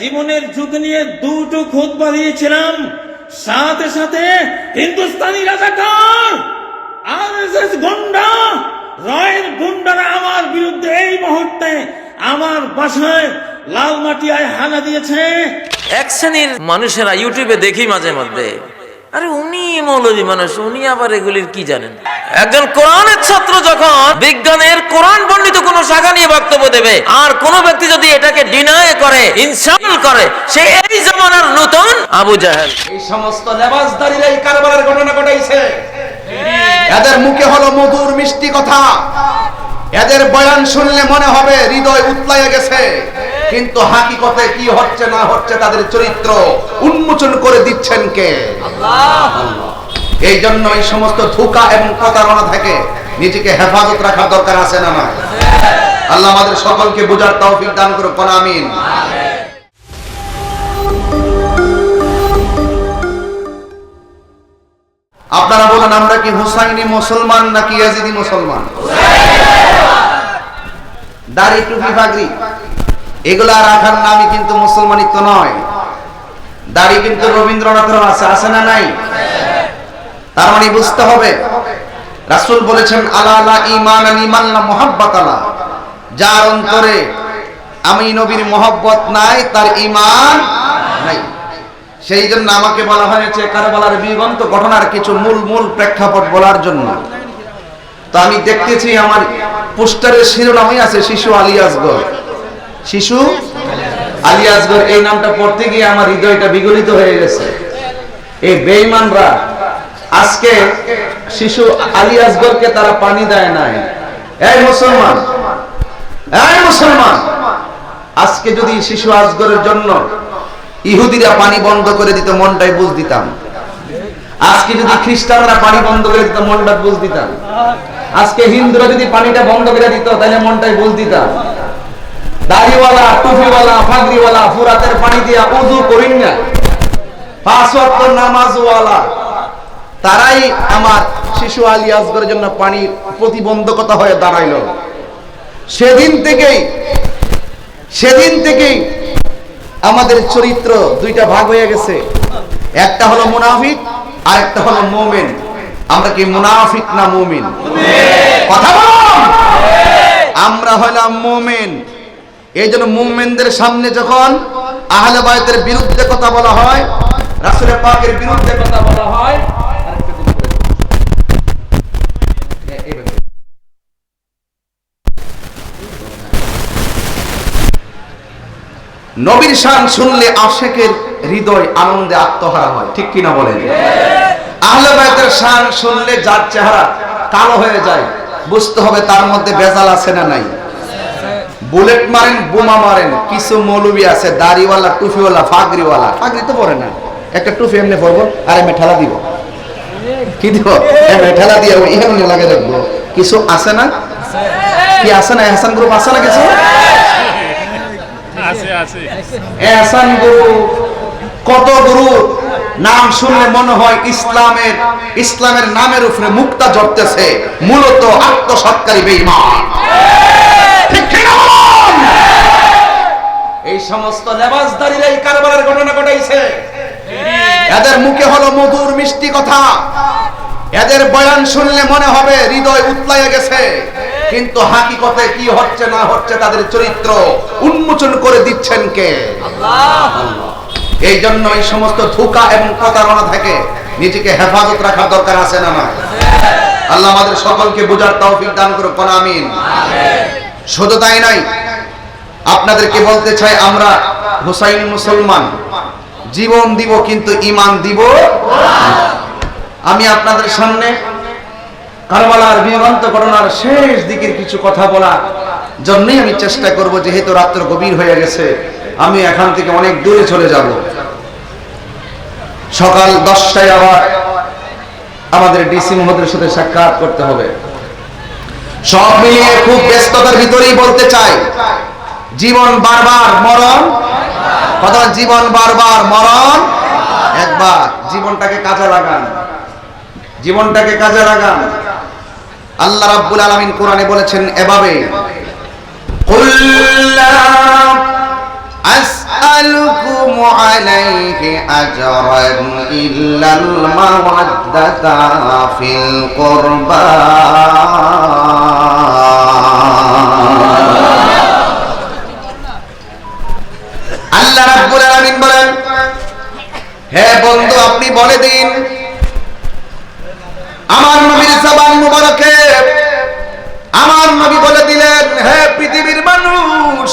জীবনের যুগ নিয়ে দুটো খোঁজ বাড়িয়েছিলাম সাথে সাথে হিন্দুস্তানি রাজাকার আর এস এস গুন্ডা, রয়ের গুন্ডারা আমার বিরুদ্ধে এই মুহূর্তে আমার বাসায় লাল মাটিয়ায় হানা দিয়েছে। এক শ্রেণির মানুষেরা ইউটিউবে দেখি মাঝে মধ্যে। আরে উনি মৌলবী মানুষ, উনি আবার এগুলির কি জানেন? একজন কোরআনের ছাত্র যখন বিজ্ঞানের কোরআন বর্ণিত কোন শাখা নিয়ে বক্তব্য দেবে, আর কোন ব্যক্তি যদি এটাকে ডিনায় করে ইনসাল করে, সে এই জামানার নতুন আবু জাহেল। এই সমস্ত লেবাসদারিরা এই কারবারের ঘটনা ঘটাইছে। এদের মুখে হলো মধুর মিষ্টি কথা। এদের বয়ান শুনলে মনে হবে হৃদয় উতলাইয়া গেছে। কিন্তু হাকিকতে কি হচ্ছে না হচ্ছে তাদের চরিত্র উন্মোচন করে দিচ্ছেন কে? এই জন্য এই সমস্ত ধোকা এবং প্রতারণা থেকে নিজেকে হেফাজত রাখা দরকার আছে না না আল্লাহ আমাদের সকলকে বোঝার তৌফিক দান কোন আমিন। আপনারা বলেন, আমরা কি হুসাইনি মুসলমান নাকি মুসলমান? দাড়ি টুপি পাগড়ি। এগুলা রাখার নামই কিন্তু মুসলমানিত্ব নয়। দাড়ি কিন্তু রবীন্দ্রনাথের আছে আছে না নাই? তার মানে বুঝতে হবে, রাসূল বলেছেন, আলা আলা ঈমান আল ঈমান লা মুহাব্বাত আলা। যার অন্তরে আমি নবীর মহব্বত নাই, তার ঈমান নাই। সেই জন্য আমাকে বলা হয়েছে, কারবালার বিগন্ত ঘটনার কিছু মূল মূল প্রেক্ষাপট বলার জন্য। তো আমি দেখতেছি আমার পোস্টারের শিরোনামই আছে শিশু আলী আসগর শিশু, আলী আসগর এই নামটা পড়তে গিয়ে আমার হৃদয়টা বিগলিত হয়ে গেছে। এই বেঈমানরা, আজকে শিশু আলী আসগরকে তারা পানি দেয় নাই। এই মুসলমান এই মুসলমান, আজকে যদি শিশু আসগরের জন্য ইহুদিরা পানি বন্ধ করে দিত, মনটাই বুঝ দিতাম। আজকে যদি খ্রিস্টানরা পানি বন্ধ করে দিত, মনটা বুঝ দিতাম। আজকে হিন্দুরা যদি পানিটা বন্ধ করে দিত, তাহলে মনটাই বুঝ দিতাম। দাড়িওয়ালা টুপিওয়ালা ফাগরিওয়ালা ফুরাতের পানি দিয়া উজু করিন না। পাঁচ ওয়াক্ত নামাজওয়ালা। তারাই আমার শিশু আলী আসগরের জন্য পানি প্রতিবন্ধকতা হয়ে দাঁড়াইলো। সেদিন থেকেই সেদিন থেকেই আমাদের চরিত্র দুইটা ভাগ হয়ে গেছে। একটা হলো মুনাফিক আর একটা হলো মুমিন। আমরা কি মুনাফিক না মুমিন। কথা বলুন! আমরা হলাম মুমিন। এই জন্য মুমিনদের সামনে যখন আহলে বায়তের বিরুদ্ধে কথা বলা হয়, রাসূলের পাকের বিরুদ্ধে কথা বলা হয় এইভাবে। নবীর শান শুনলে আশেকের হৃদয় আনন্দে আত্মহারা হয়, ঠিক কিনা বলেন? আহলে বায়তের শান শুনলে যার চেহারা কালো হয়ে যায়, বুঝতে হবে তার মধ্যে বেজাল আছে না নাই। বুলেট মারেন বোমা মারেন কিছু মৌলবি আছে দাড়িওয়ালা টুফিওয়ালা ফাগরিওয়ালা ফাগরি তো পরে না। একটা টুফি এমনি পরবো আর এমনি ঠেলা দিব। কি দিব? এমনি ঠেলা দিয়ে এমনি লাগে রাখব কিছু আছে না? কি আছে না? হাসান গ্রুপ আছে না কিছু? এহসান গুরু কত গুরু নাম শুনলে মনে হয় ইসলামের ইসলামের নামের উপরে মুক্তা জড়তেছে। মূলত আত্মসৎকারী বেঈমান ঠিক কি না বলুন? এই সমস্ত লেবাসদারিরা এই কারবারের ঘটনা ঘটাইছে। এদের মুখে হলো মধুর মিষ্টি কথা। এদের বয়ান শুনলে মনে হবে হৃদয় উতলাইয়া গেছে। কিন্তু হাকিকতে কি হচ্ছে না হচ্ছে তাদের চরিত্র উন্মোচন করে দিচ্ছেন কে? এই জন্য এই সমস্ত ধোকা এবং প্রতারণা থেকে নিজেকে হেফাজত রাখা দরকার আছে না না আল্লাহ আমাদের সকলকে বোঝার তৌফিক দান করুক আমিন। শুধু তাই নাই আপনাদেরকে বলতে চাই, আমরা হুসাইন মুসলমান। জীবন দিব কিন্তু ইমান দিব আমি আপনাদের সামনে কারবালার বিভ্রান্ত ঘটনার শেষ দিকের কিছু কথা বলা জন্যই আমি চেষ্টা করব, যেহেতু রাত্র গভীর হয়ে গেছে, আমি এখান থেকে অনেক দূরে চলে যাব। সকাল দশটায় আবার আমাদের ডিসি মহোদয়ের সাথে সাক্ষাৎ করতে হবে। সব মিলিয়ে খুব ব্যস্ততার ভিতরেই বলতে চাই জীবন বারবার মরণ কথা বলেন, জীবন বারবার মরণ একবার জীবনটাকে কাজে লাগান জীবনটাকে কাজে লাগান আল্লাহ রাব্বুল আলামিন কোরআনে বলেছেন এভাবে قل لا أسألكم আলাইহি আজরান ইল্লাল মাওয়াদ্দাতা ফিল কুরবা আল্লাহ রাব্বুল আলামিন বলেন, হে বন্ধু, আপনি বলে দিন, আমার নবীর জবান মুবারকে, আমার নবী বলে দিলেন, হে পৃথিবীর মানুষ,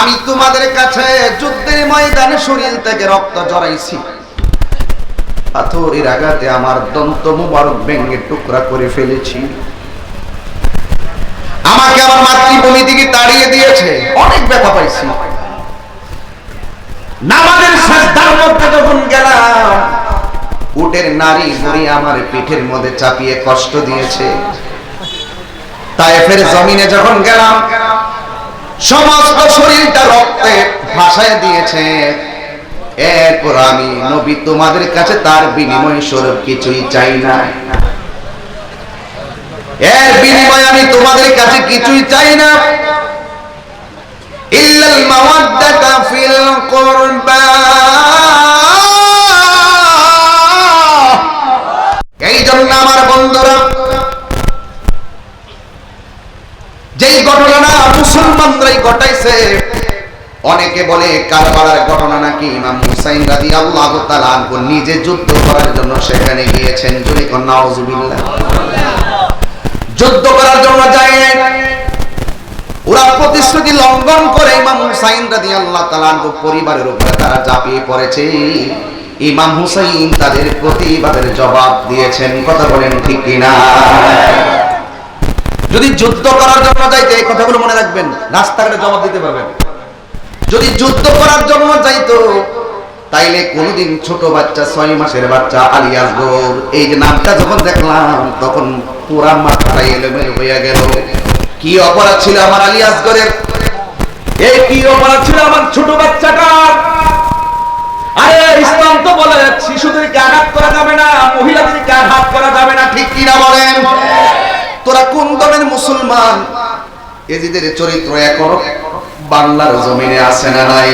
আমি তোমাদের কাছে যুদ্ধের ময়দানে শরীর থেকে রক্ত জড়াইছি। পাথরের আঘাতে আমার দন্ত মুবারক ভেঙে টুকরা করে ফেলেছি। আমাকে আমার মাতৃভূমি থেকে তাড়িয়ে দিয়েছে, অনেক ব্যথা পাইছি। নামাজের সাজদার মধ্যে যখন গেলাম, উটের নারী বুড়ি আমার পিঠের মধ্যে চাপিয়ে কষ্ট দিয়েছে। তায়েফের জমিনে যখন গেলাম, সমস্ত শরীরটা রক্তে ভাসায় দিয়েছে। এরপর আমি, নবী তোমাদের কাছে তার বিনিময় স্বরূপ কিছুই চাই না। এর বিনিময়ে আমি তোমাদের কাছে কিছুই চাই না। মাওয়াদ্দাতা ফিল কুরবা এই জন্য আমার বন্ধুরা, যেই ঘটনা মুসলমানরাই ঘটাইছে, অনেকে বলে কারবালার ঘটনা নাকি ইমাম হুসাইন রাদিয়াল্লাহু তাআলা আনহু নিজে যুদ্ধ করার জন্য সেখানে গিয়েছেন। যদি কোন, নাউজুবিল্লাহ। যুদ্ধ করার জন্য যায় প্রতিশ্রুতি লঙ্ঘন করে ইমাম হুসাইন রাদিয়াল্লাহু তাআলা আনহু পরিবারের উপরে তারা ঝাঁপিয়ে পড়েছে। ইমাম হুসাইন তাদের প্রতিবাদের জবাব দিয়েছেন। কথা বলেন ঠিক কিনা? যদি যুদ্ধ করার জন্য যাইতে, এই কথাগুলো মনে রাখবেন, রাস্তাঘাটে জবাব দিতে পারবেন। যদি যুদ্ধ করার জন্য যাইতো, তাইলে কোনদিন ছোট বাচ্চা, ছয় মাসের বাচ্চা, আলী আসগর এই যে নামটা যখন দেখলাম, তখন পুরা মাথাটা এলোমেলো হইয়া গেল। কি অপরাধ ছিল আমার আলী আসগরের? এই কি অপরাধ ছিল আমার ছোট বাচ্চাটার? আরে, ইসলাম তো বলে, শিশুদেরকে আঘাত করা যাবে না, মহিলাদেরকে আঘাত করা যাবে না, ঠিক কিনা বলেন? তোরা কোন দলের মুসলমান? এজিদের চরিত্র এখনও বাংলার জমিনে আছে না নাই?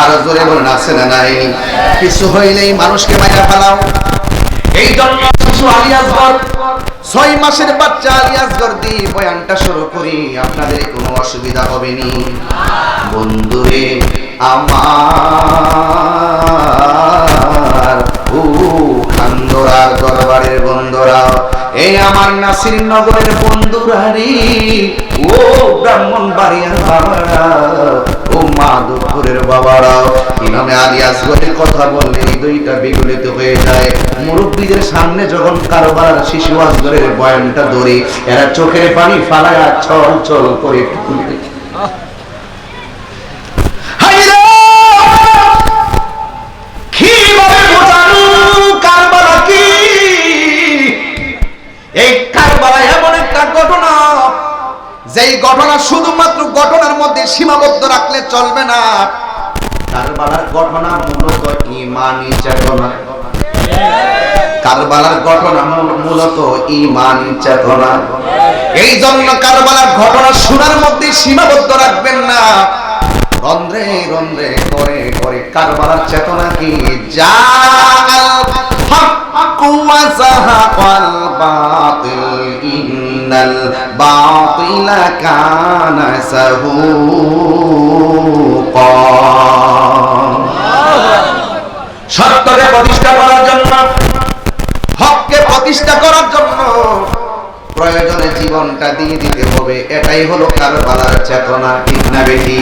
আর জোরে বলেন, আছে না নাই? কিছু হইলেই মানুষকে মাইরা ফেলাও। এই জন্য শিশু আলিয়াসগর ছয় মাসের বাচ্চা আলিয়াসগর দিয়ে বয়ানটা শুরু করি, আপনাদের কোনো অসুবিধা হবে নি বন্ধুরে, আমার ও খান্দরার দরবারের বন্ধুরা এই আমার নাসির নগরের বন্ধুরা রে ও ব্রাহ্মণ বাড়িয়ার বাবারা, ও মাধবপুরের বাবারা ইমামে আলী আসগরের কথা বললে দুইটা বিগলিত হয়ে যায়। মুরব্বীদের সামনে যখন কারবার শিশু আসগরের বয়ানটা ধরে, এরা চোখের পানি ফালায়া চল চল করে যেই ঘটনা শুধুমাত্র ঘটনার মধ্যে সীমাবদ্ধ রাখলে চলবে না। কারবালার ঘটনা মূলত ইমানি চেতনা কারবালার ঘটনা মূলত ইমানি চেতনা। এই জন্য কারবালার ঘটনা শোনার মধ্যে সীমাবদ্ধ রাখবেন না। রন্ধ্রে রন্ধ্রে করে করে কারবালার চেতনা কি? সত্যকে প্রতিষ্ঠা হককে প্রতিষ্ঠা করার জন্য প্রয়োজনে জীবনটা দিয়ে দিতে হবে। এটাই হলো কারবালার চেতনা ঠিক না বেটি